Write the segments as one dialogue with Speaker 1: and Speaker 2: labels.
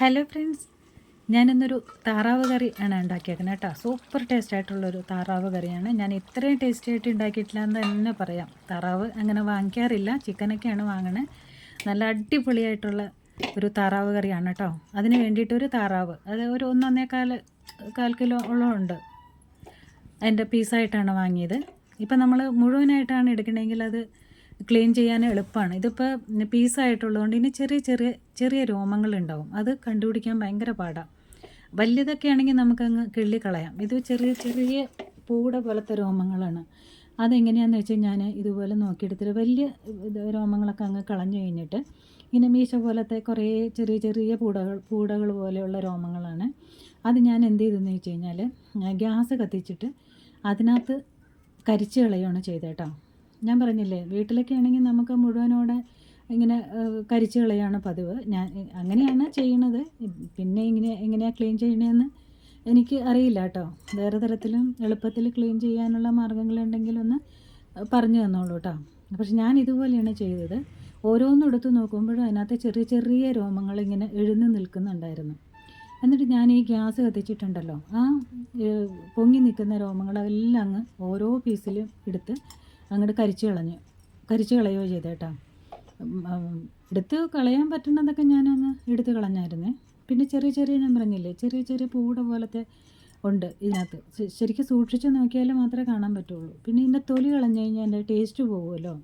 Speaker 1: Hello friends ഞാനിന്നൊരു താറാവ് കറി ആണ് ഉണ്ടാക്കിയേക്കുന്നത് കേട്ടോ. സൂപ്പർ ടേസ്റ്റ് ആയിട്ടുള്ളൊരു താറാവ് കറിയാണ്. ഞാൻ ഇത്രയും ടേസ്റ്റി ആയിട്ട് ഉണ്ടാക്കിയിട്ടില്ല എന്ന് തന്നെ പറയാം. താറാവ് അങ്ങനെ വാങ്ങിക്കാറില്ല. ചിക്കനൊക്കെയാണ് വാങ്ങണത് നല്ല അടിപൊളിയായിട്ടുള്ള ഒരു താറാവ് കറിയാണ് കേട്ടോ. അതിന് വേണ്ടിയിട്ടൊരു താറാവ്. അത് ഒരു ഒന്നൊന്നേക്കാൽ കാൽ കിലോ ഉള്ള ഉണ്ട്. അതിന്റെ പീസായിട്ടാണ് വാങ്ങിയത്. ഇപ്പം നമ്മൾ മുഴുവനായിട്ടാണ് എടുക്കണമെങ്കിൽ അത് ക്ലീൻ ചെയ്യാൻ എളുപ്പമാണ്. ഇതിപ്പോൾ പീസായിട്ടുള്ളതുകൊണ്ട് ഇനി ചെറിയ ചെറിയ ചെറിയ രോമങ്ങളുണ്ടാവും. അത് കണ്ടുപിടിക്കാൻ ഭയങ്കര പാടാണ് വലിയതൊക്കെ ആണെങ്കിൽ നമുക്കങ്ങ് കിള്ളി കളയാം ഇത് ചെറിയ ചെറിയ പൂട പോലത്തെ രോമങ്ങളാണ്. അതെങ്ങനെയാണെന്ന് വെച്ചാൽ ഞാൻ ഇതുപോലെ നോക്കിയെടുത്തിട്ട് വലിയ രോമങ്ങളൊക്കെ അങ്ങ് കളഞ്ഞു കഴിഞ്ഞിട്ട് ഇങ്ങനെ മീശ പോലത്തെ കുറേ ചെറിയ ചെറിയ പൂടകൾ പൂടകൾ പോലെയുള്ള രോമങ്ങളാണ്. അത് ഞാൻ എന്ത് ചെയ്തെന്ന് വെച്ച് കഴിഞ്ഞാൽ ഗ്യാസ് കത്തിച്ചിട്ട് അതിനകത്ത് കരിച്ച് കളയുകയാണ് ചെയ്തേട്ടോ ഞാൻ പറഞ്ഞില്ലേ വീട്ടിലൊക്കെ ആണെങ്കിൽ നമുക്ക് മുഴുവനോടെ ഇങ്ങനെ കരിച്ചു കളയാണ് പതിവ്. ഞാൻ അങ്ങനെയാണ് ചെയ്യണത്. പിന്നെ ഇങ്ങനെ എങ്ങനെയാണ് ക്ലീൻ ചെയ്യണതെന്ന് എനിക്ക് അറിയില്ല കേട്ടോ. വേറെ തരത്തിലും എളുപ്പത്തിൽ ക്ലീൻ ചെയ്യാനുള്ള മാർഗങ്ങളുണ്ടെങ്കിൽ ഒന്ന് പറഞ്ഞു തന്നോളൂ കേട്ടോ. പക്ഷെ ഞാൻ ഇതുപോലെയാണ് ചെയ്തത്. ഓരോന്നും എടുത്ത് നോക്കുമ്പോഴും അതിനകത്ത് ചെറിയ ചെറിയ രോമങ്ങൾ ഇങ്ങനെ എഴുന്ന് നിൽക്കുന്നുണ്ടായിരുന്നു. എന്നിട്ട് ഞാൻ ഈ ഗ്യാസ് കത്തിച്ചിട്ടുണ്ടല്ലോ. ആ പൊങ്ങി നിൽക്കുന്ന രോമങ്ങളെല്ലാം അങ്ങ് ഓരോ പീസിലും എടുത്ത് അങ്ങോട്ട് കരിച്ചു കളഞ്ഞു. കരിച്ചു കളയുകയോ ചെയ്തേട്ടാ എടുത്ത് കളയാൻ പറ്റുന്നതൊക്കെ ഞാനൊന്ന് എടുത്ത് കളഞ്ഞായിരുന്നേ. പിന്നെ ചെറിയ ചെറിയ ഞാൻ പറഞ്ഞില്ലേ ചെറിയ ചെറിയ പൂട പോലത്തെ ഉണ്ട് ഇതിനകത്ത്. ശരിക്കും സൂക്ഷിച്ച് നോക്കിയാൽ മാത്രമേ കാണാൻ പറ്റുള്ളൂ. പിന്നെ ഇതിന്റെ തൊലി കളഞ്ഞു കഴിഞ്ഞാൽ എന്റെ ടേസ്റ്റ് പോകുമല്ലോ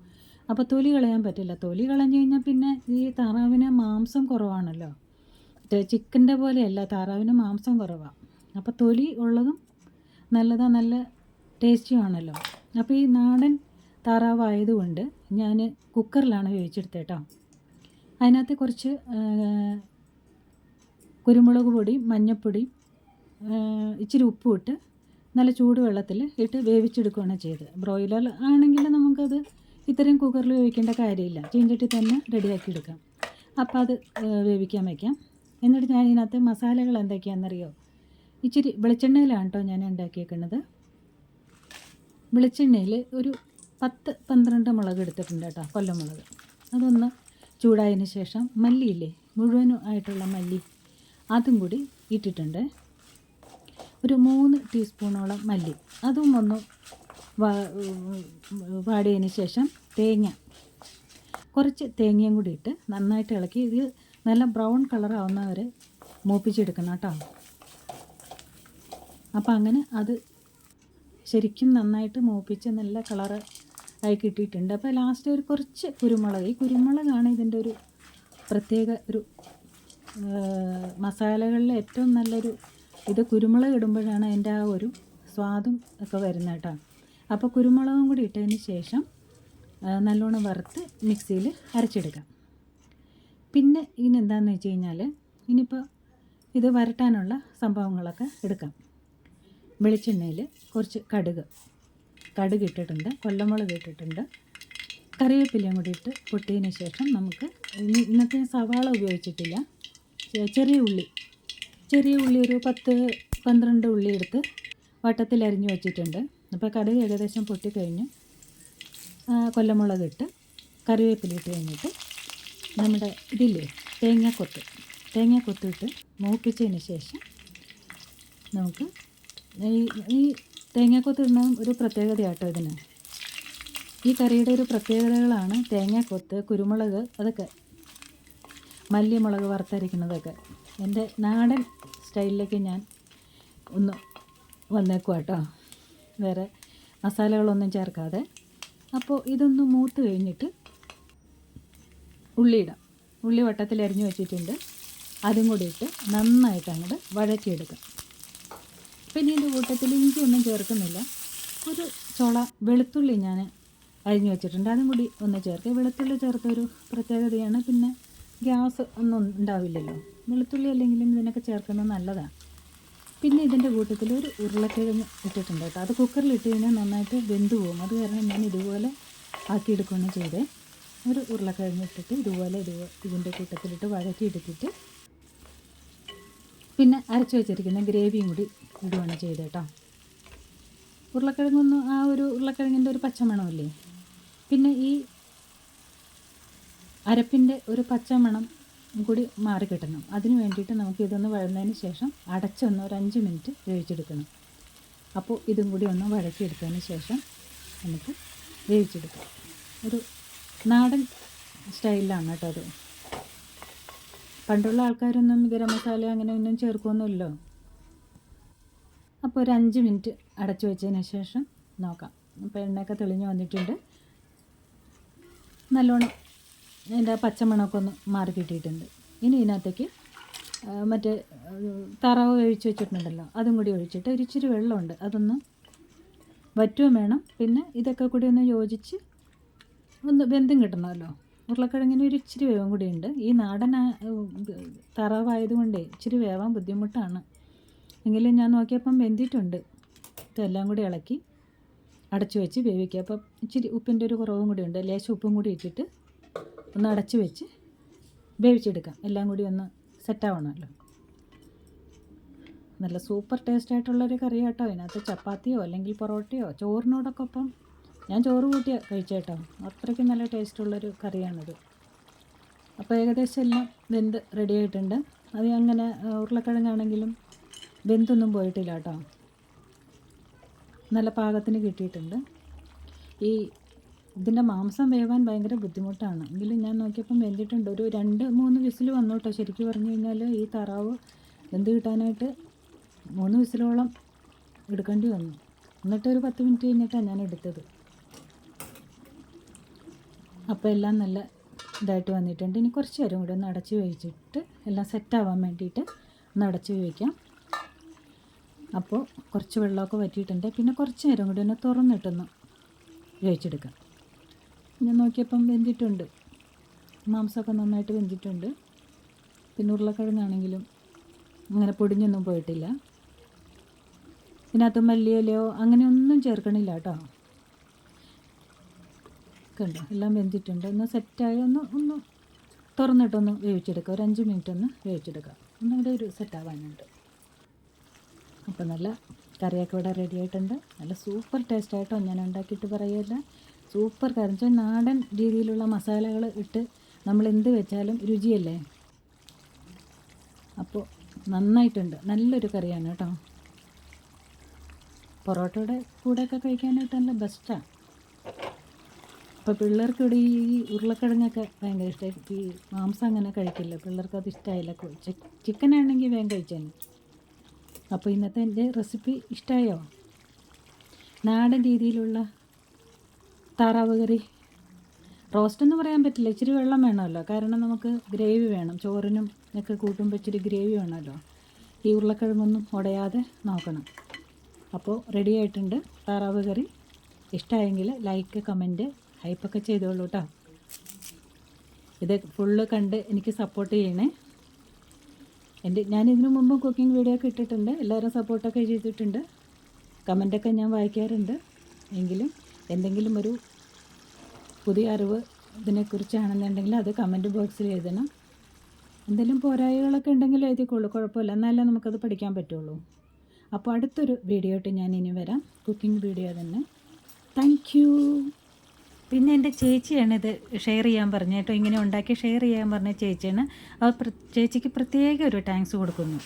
Speaker 1: അപ്പോൾ തൊലി കളയാൻ പറ്റില്ല. തൊലി കളഞ്ഞു കഴിഞ്ഞാൽ പിന്നെ ഈ താറാവിന് മാംസം കുറവാണല്ലോ. ചിക്കന്റെ പോലെയല്ല താറാവിന് മാംസം കുറവാണ് അപ്പോൾ തൊലി ഉള്ളതും നല്ലതാ നല്ല ടേസ്റ്റിയാണല്ലോ. അപ്പോൾ ഈ നാടൻ താറാവായതുകൊണ്ട് ഞാൻ കുക്കറിലാണ് വേവിച്ചെടുത്തേട്ടോ. അതിനകത്ത് കുറച്ച് കുരുമുളക് പൊടി മഞ്ഞൾപ്പൊടി ഇച്ചിരി ഉപ്പും ഇട്ട് നല്ല ചൂടുവെള്ളത്തിൽ ഇട്ട് വേവിച്ചെടുക്കുകയാണ് ചെയ്തത്. ബ്രോയിലർ ആണെങ്കിൽ നമുക്കത് ഇത്രയും കുക്കറിൽ വേവിക്കേണ്ട കാര്യമില്ല. ചീഞ്ചട്ടി തന്നെ റെഡിയാക്കി എടുക്കാം. അപ്പോൾ അത് വേവിക്കാൻ വയ്ക്കാം. എന്നിട്ട് ഞാൻ ഇതിനകത്ത് മസാലകൾ എന്തൊക്കെയാണെന്നറിയോ? ഇച്ചിരി വെളിച്ചെണ്ണയിലാണ് കേട്ടോ ഞാൻ ഉണ്ടാക്കിയേക്കുന്നത്. വെളിച്ചെണ്ണയിൽ ഒരു പത്ത് പന്ത്രണ്ട് മുളക് എടുത്തിട്ടുണ്ട് കേട്ടോ കൊല്ലമുളക്. അതൊന്ന് ചൂടായതിന് ശേഷം മല്ലിയില്ലേ മുഴുവനും ആയിട്ടുള്ള മല്ലി അതും കൂടി ഇട്ടിട്ടുണ്ട്. ഒരു മൂന്ന് ടീസ്പൂണോളം മല്ലി. അതും ഒന്ന് വാടിയതിന് ശേഷം തേങ്ങ. കുറച്ച് തേങ്ങയും കൂടി ഇട്ട് നന്നായിട്ട് ഇളക്കി. ഇത് നല്ല ബ്രൗൺ കളർ ആവുന്നവരെ മൂപ്പിച്ചെടുക്കണം കേട്ടോ. അപ്പോൾ അങ്ങനെ അത് ശരിക്കും നന്നായിട്ട് മൂപ്പിച്ച് നല്ല കളറ് ആയി കിട്ടിയിട്ടുണ്ട്. അപ്പോൾ ലാസ്റ്റ് ഒരു കുറച്ച് കുരുമുളക്. ഈ കുരുമുളകാണ് ഇതിന്റെ ഒരു പ്രത്യേക ഒരു മസാലകളിൽ ഏറ്റവും നല്ലൊരു ഇത്. കുരുമുളക് ഇടുമ്പോഴാണ് അതിന്റെ ആ ഒരു സ്വാദും ഒക്കെ വരുന്നത് കേട്ടോ. അപ്പോൾ കുരുമുളകും കൂടി ഇട്ടതിന് ശേഷം നല്ലോണം വറുത്ത് മിക്സിയിൽ അരച്ചെടുക്കാം. പിന്നെ ഇനി എന്താണെന്ന് വെച്ച് കഴിഞ്ഞാൽ ഇനിയിപ്പോൾ ഇത് വരട്ടാനുള്ള സംഭവങ്ങളൊക്കെ എടുക്കാം. വെളിച്ചെണ്ണയിൽ കുറച്ച് കടുക്. കടുക് ഇട്ടിട്ടുണ്ട് കൊല്ലമുളക് ഇട്ടിട്ടുണ്ട്. കറിവേപ്പിലയും കൂടി ഇട്ട് പൊട്ടിയതിന് ശേഷം നമുക്ക് ഇന്നത്തെ സവാള ഉപയോഗിച്ചിട്ടില്ല. ചെറിയ ഉള്ളി ചെറിയ ഉള്ളി ഒരു പത്ത് പന്ത്രണ്ട് ഉള്ളി എടുത്ത് വട്ടത്തിൽ അരിഞ്ഞു വെച്ചിട്ടുണ്ട്. അപ്പോൾ കടുക് ഏകദേശം പൊട്ടിക്കഴിഞ്ഞു. കൊല്ലമുളക് ഇട്ട് കറിവേപ്പില ഇട്ട് കഴിഞ്ഞിട്ട് നമ്മുടെ ഇതില്ലേ തേങ്ങാക്കൊത്ത് തേങ്ങാക്കൊത്തിട്ട് മൂപ്പിച്ചതിന് ശേഷം നമുക്ക് ഈ ഈ തേങ്ങാക്കൊത്ത് ഇടുന്ന ഒരു പ്രത്യേകതയാട്ടോ ഇതിന്. ഈ കറിയുടെ ഒരു പ്രത്യേകതകളാണ് തേങ്ങാക്കൊത്ത് കുരുമുളക് അതൊക്കെ. മല്ലിമുളക് വറുത്തരയ്ക്കുന്നതൊക്കെ എന്റെ നാടൻ സ്റ്റൈലിലേക്ക് ഞാൻ ഒന്ന് വന്നേക്കുക കേട്ടോ വേറെ മസാലകളൊന്നും ചേർക്കാതെ. അപ്പോൾ ഇതൊന്ന് മൂത്ത് കഴിഞ്ഞിട്ട് ഉള്ളിയിടാം ഉള്ളി വട്ടത്തിൽ അരിഞ്ഞു വെച്ചിട്ടുണ്ട്. അതും കൂടി ഇട്ട് നന്നായിട്ട് അങ്ങോട്ട് വഴറ്റിയെടുക്കാം. പിന്നെ ഇതിന്റെ കൂട്ടത്തിൽ ഇഞ്ചി ഒന്നും ചേർക്കുന്നില്ല. ഒരു ചുള വെളുത്തുള്ളി ഞാൻ അരിഞ്ഞു വെച്ചിട്ടുണ്ട്. അതും കൂടി ഒന്ന് ചേർക്കുക. വെളുത്തുള്ളി ചേർത്തൊരു പ്രത്യേകതയാണ്. പിന്നെ ഗ്യാസ് ഒന്നും ഉണ്ടാവില്ലല്ലോ. വെളുത്തുള്ളി അല്ലെങ്കിലും ഇതിനൊക്കെ ചേർക്കുന്നത് നല്ലതാണ് പിന്നെ ഇതിന്റെ കൂട്ടത്തിൽ ഒരു ഉരുളക്കിഴങ്ങ് ഇട്ടിട്ടുണ്ട് കേട്ടോ. അത് കുക്കറിൽ ഇട്ട് കഴിഞ്ഞാൽ നന്നായിട്ട് വെന്ത് പോകും. അത് കാരണം ഞാൻ ഇതുപോലെ ആക്കിയെടുക്കുകയാണ് ചെയ്തത്. ഒരു ഉരുളക്കിഴങ്ങ് ഇട്ടിട്ട് ഇതുപോലെ ഇത് ഇതിന്റെ കൂട്ടത്തിലിട്ട് വഴറ്റി എടുത്തിട്ട് പിന്നെ അരച്ച് വെച്ചിരിക്കുന്ന ഗ്രേവിയും കൂടി ഇടുകയാണ് ചെയ്ത് കേട്ടോ. ഉരുളക്കിഴങ്ങൊന്നും ആ ഒരു ഉരുളക്കിഴങ്ങിന്റെ ഒരു പച്ചമണമില്ലേ പിന്നെ ഈ അരപ്പിന്റെ ഒരു പച്ചമണം കൂടി മാറി കിട്ടണം. അതിന് വേണ്ടിയിട്ട് നമുക്ക് ഇതൊന്ന് വഴന്നതിന് ശേഷം അടച്ചൊന്ന് ഒരു അഞ്ച് മിനിറ്റ് വേവിച്ചെടുക്കണം. അപ്പോൾ ഇതും കൂടി ഒന്ന് വഴക്കിയെടുത്തതിന് ശേഷം നമുക്ക് വേവിച്ചെടുക്കാം. ഒരു നാടൻ സ്റ്റൈലിലാണ് കേട്ടോ അത് പണ്ടുള്ള ആൾക്കാരൊന്നും ഗരം മസാല അങ്ങനെ ഒന്നും ചേർക്കുമൊന്നുമില്ലല്ലോ അപ്പോൾ ഒരു അഞ്ച് മിനിറ്റ് അടച്ചു വെച്ചതിന് ശേഷം നോക്കാം. അപ്പോൾ എണ്ണയൊക്കെ തെളിഞ്ഞ് വന്നിട്ടുണ്ട്. നല്ലോണം അതിന്റെ പച്ചമണമൊക്കെ ഒന്ന് മാറി കിട്ടിയിട്ടുണ്ട്. ഇനി ഇതിനകത്തേക്ക് മറ്റേ തറവ് കഴിച്ച് വെച്ചിട്ടുണ്ടല്ലോ അതും കൂടി ഒഴിച്ചിട്ട് ഒരു ഇച്ചിരി വെള്ളമുണ്ട്. അതൊന്ന് വറ്റുകയും വേണം. പിന്നെ ഇതൊക്കെ കൂടി ഒന്ന് യോജിച്ച് ഒന്ന് ബന്ധം കിട്ടണമല്ലോ. ഉരുളക്കിഴങ്ങിന് ഒരു ഇച്ചിരി വേവും കൂടിയുണ്ട് ഈ നാടൻ താറാവായതുകൊണ്ടേ ഇച്ചിരി വേവാൻ ബുദ്ധിമുട്ടാണ്. എങ്കിലും ഞാൻ നോക്കിയപ്പം വെന്തിട്ടുണ്ട്. ഇതെല്ലാം കൂടി ഇളക്കി അടച്ചു വെച്ച് വേവിക്കുക. അപ്പം ഇച്ചിരി ഉപ്പിന്റെ ഒരു കുറവും കൂടി ഉണ്ട്. ലേശം ഉപ്പും കൂടി ഇട്ടിട്ട് ഒന്ന് അടച്ചു വെച്ച് വേവിച്ചെടുക്കാം. എല്ലാം കൂടി ഒന്ന് സെറ്റാവണമല്ലോ. നല്ല സൂപ്പർ ടേസ്റ്റ് ആയിട്ടുള്ളൊരു കറി കേട്ടോ അതിനകത്ത് ചപ്പാത്തിയോ അല്ലെങ്കിൽ പൊറോട്ടയോ ചോറിനോടൊക്കെ ഒപ്പം ഞാൻ ചോറ് കൂട്ടിയ കഴിച്ചേട്ടോ. അത്രയ്ക്ക് നല്ല ടേസ്റ്റുള്ളൊരു കറിയാണിത്. അപ്പോൾ ഏകദേശം എല്ലാം വെന്ത് റെഡി ആയിട്ടുണ്ട്. അത് അങ്ങനെ ഉരുളക്കിഴങ്ങാണെങ്കിലും വെന്തൊന്നും പോയിട്ടില്ല കേട്ടോ നല്ല പാകത്തിന് കിട്ടിയിട്ടുണ്ട്. ഈ ഇതിന്റെ മാംസം വേവാൻ ഭയങ്കര ബുദ്ധിമുട്ടാണ്. എങ്കിലും ഞാൻ നോക്കിയപ്പം വെന്തിട്ടുണ്ട്. ഒരു രണ്ട് മൂന്ന് വിസിൽ വന്നു കേട്ടോ ശരിക്കും പറഞ്ഞു കഴിഞ്ഞാൽ ഈ താറാവ് വെന്ത് കിട്ടാനായിട്ട് മൂന്ന് വിസിലോളം എടുക്കേണ്ടി വന്നു. എന്നിട്ട് ഒരു പത്ത് മിനിറ്റ് കഴിഞ്ഞിട്ടാണ് ഞാൻ എടുത്തത്. അപ്പോൾ എല്ലാം നല്ല ഇതായിട്ട് വന്നിട്ടുണ്ട്. ഇനി കുറച്ച് നേരം കൂടി ഒന്ന് അടച്ച് വേവിച്ചിട്ട് എല്ലാം സെറ്റാവാൻ വേണ്ടിയിട്ട് ഒന്ന് അടച്ച് വേവിക്കാം അപ്പോൾ കുറച്ച് വെള്ളമൊക്കെ വറ്റിയിട്ടുണ്ട്. പിന്നെ കുറച്ച് നേരം കൂടി ഒന്ന് തുറന്നിട്ടൊന്ന് വേവിച്ചെടുക്കാം. ഞാൻ നോക്കിയപ്പം വെന്തിട്ടുണ്ട്. മാംസമൊക്കെ നന്നായിട്ട് വെന്തിട്ടുണ്ട്. പിന്നെ ഉരുളക്കിഴങ്ങാണെങ്കിലും അങ്ങനെ പൊടിഞ്ഞൊന്നും പോയിട്ടില്ല. ഇതിനകത്ത് മല്ലിയിലയോ അങ്ങനെയൊന്നും ചേർക്കണില്ല കേട്ടോ. കണ്ടോ എല്ലാം വെന്തിട്ടുണ്ട്. ഒന്ന് സെറ്റായി ഒന്ന് ഒന്ന് തുറന്നിട്ടൊന്ന് വേവിച്ചെടുക്കുക ഒരു അഞ്ച് മിനിറ്റ് ഒന്ന് വേവിച്ചെടുക്കുക ഒന്നുകൂടെ ഒരു സെറ്റാവാനുണ്ട്. അപ്പോൾ നല്ല കറിയൊക്കെ ഇവിടെ റെഡി ആയിട്ടുണ്ട്. നല്ല സൂപ്പർ ടേസ്റ്റ് ആയിട്ടോ ഞാൻ ഉണ്ടാക്കിയിട്ട് പറയുമല്ല സൂപ്പർ കറി വെച്ചാൽ നാടൻ രീതിയിലുള്ള മസാലകൾ ഇട്ട് നമ്മൾ എന്ത് വെച്ചാലും രുചിയല്ലേ? അപ്പോൾ നന്നായിട്ടുണ്ട്. നല്ലൊരു കറിയാണ് കേട്ടോ. പൊറോട്ടയുടെ കൂടെയൊക്കെ കഴിക്കാനായിട്ട് നല്ല ബെസ്റ്റാണ് അപ്പോൾ പിള്ളേർക്ക് ഇവിടെ ഈ ഉരുളക്കിഴങ്ങൊക്കെ ഭയങ്കര ഇഷ്ടമായി ഈ മാംസം അങ്ങനെ കഴിക്കില്ല. പിള്ളേർക്ക് അത് ഇഷ്ടമായില്ല ചിക്കൻ ആണെങ്കിൽ വേഗം കഴിച്ചാൽ അപ്പോൾ ഇന്നത്തെ എന്റെ റെസിപ്പി ഇഷ്ടമായോ നാടൻ രീതിയിലുള്ള താറാവ് കറി. റോസ്റ്റ് എന്ന് പറയാൻ പറ്റില്ല. ഇച്ചിരി വെള്ളം വേണമല്ലോ. കാരണം നമുക്ക് ഗ്രേവി വേണം. ചോറിനും ഒക്കെ കൂട്ടുമ്പോൾ ഇച്ചിരി ഗ്രേവി വേണമല്ലോ. ഈ ഉരുളക്കിഴങ്ങൊന്നും ഉടയാതെ നോക്കണം. അപ്പോൾ റെഡി ആയിട്ടുണ്ട്. താറാവ് കറി. ഇഷ്ടമായെങ്കിൽ ലൈക്ക് കമന്റ് ഹൈപ്പൊക്കെ ചെയ്തോളൂ കേട്ടോ ഇത് ഫുള്ള് കണ്ട് എനിക്ക് സപ്പോർട്ട് ചെയ്യണേ. എന്റെ ഞാൻ ഇതിനു മുമ്പ് കുക്കിംഗ് വീഡിയോ ഒക്കെ ഇട്ടിട്ടുണ്ട്. എല്ലാവരും സപ്പോർട്ടൊക്കെ ചെയ്തിട്ടുണ്ട്. കമന്റൊക്കെ ഞാൻ വായിക്കാറുണ്ട്. എങ്കിലും എന്തെങ്കിലും ഒരു പുതിയ അറിവ് ഇതിനെക്കുറിച്ചാണെന്നുണ്ടെങ്കിൽ അത് കമന്റ് ബോക്സിൽ എഴുതണം. എന്തെങ്കിലും പോരായ്മകളൊക്കെ ഉണ്ടെങ്കിൽ എഴുതിക്കോളൂ കുഴപ്പമില്ല. എന്നാലേ നമുക്കത് പഠിക്കാൻ പറ്റുള്ളൂ. അപ്പോൾ അടുത്തൊരു വീഡിയോ ആയിട്ട് ഞാൻ ഇനി വരാം. കുക്കിംഗ് വീഡിയോ തന്നെ. താങ്ക് പിന്നെ എന്റെ ചേച്ചിയാണ് ഇത് ഷെയർ ചെയ്യാൻ പറഞ്ഞത് കേട്ടോ. ഇങ്ങനെ ഉണ്ടാക്കി ഷെയർ ചെയ്യാൻ പറഞ്ഞ ചേച്ചിയാണ്. അവർ ചേച്ചിക്ക് പ്രത്യേക ഒരു താങ്ക്സ് കൊടുക്കുന്നു.